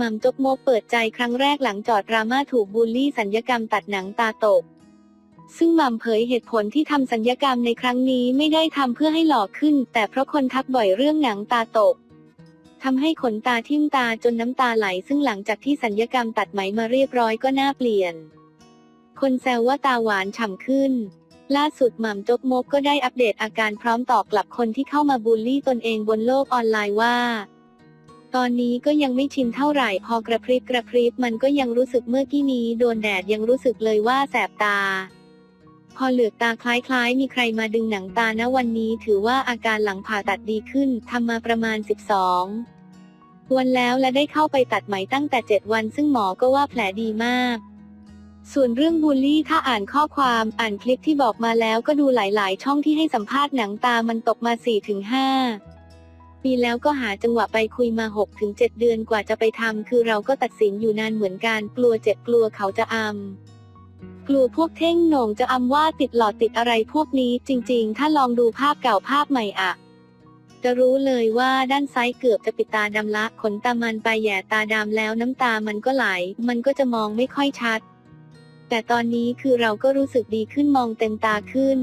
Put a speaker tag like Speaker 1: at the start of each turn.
Speaker 1: ม่ำจกโมกเปิดใจครั้งแรกหลังจอดดราม่าถูกบูลลี่สัญญกรรมตัดหนังตาตก ซึ่งม่ำเผยเหตุผลที่ทำสัญญกรรมในครั้งนี้ไม่ได้ทำเพื่อให้หล่อขึ้น แต่เพราะคนทักบ่อยเรื่องหนังตาตกทำให้ขนตาทิ่มตาจนน้ำตาไหล ซึ่งหลังจากที่สัญญกรรมตัดไหมมาเรียบร้อยก็น่าเปลี่ยน คนแซวว่าตาหวานฉ่ำขึ้น ล่าสุดหม่ำจกมกก็ได้อัปเดตอาการพร้อมตอบกลับคนที่เข้ามาบูลลี่ตนเองบนโลกออนไลน์ว่า ตอนนี้ก็ยังไม่ชินเท่าไหร่พอกระพริบกระพริบมันก็ยังรู้สึกเมื่อกี้นี้โดนแดดยังรู้สึกเลยว่าแสบตา พอเหลือกตาคล้ายๆ มีใครมาดึงหนังตานะวันนี้ถือว่าอาการหลังผ่าตัดดีขึ้นทำมาประมาณ 12 วันแล้วและได้เข้าไปตัดไหมตั้งแต่ 7 วัน ซึ่งหมอก็ว่าแผลดีมาก ส่วนเรื่องบูลลี่ถ้าอ่านข้อความอ่านคลิปที่บอกมาแล้วก็ดูหลายๆ ช่องที่ให้สัมภาษณ์หนังตามันตกมา4-5 ปีแล้วก็หาจังหวะไปคุยมา 6-7 เดือนกว่าจะไปทำคือเราก็ตัดสินอยู่นานเหมือนกันกลัวเจ็บกลัวเขาจะอำกลัวพวกเท่งโหน่งจะอำว่าติดหลอดติดอะไรพวกนี้ จริง ๆ ถ้าลองดูภาพเก่าภาพใหม่อะจะรู้เลยว่าด้านซ้ายเกือบจะปิดตาดำละขนตามันไปแย่ตาดำแล้วน้ำตามันก็ไหล มันก็จะมองไม่ค่อยชัด แต่ตอนนี้คือเราก็รู้สึกดีขึ้นมองเต็มตาขึ้น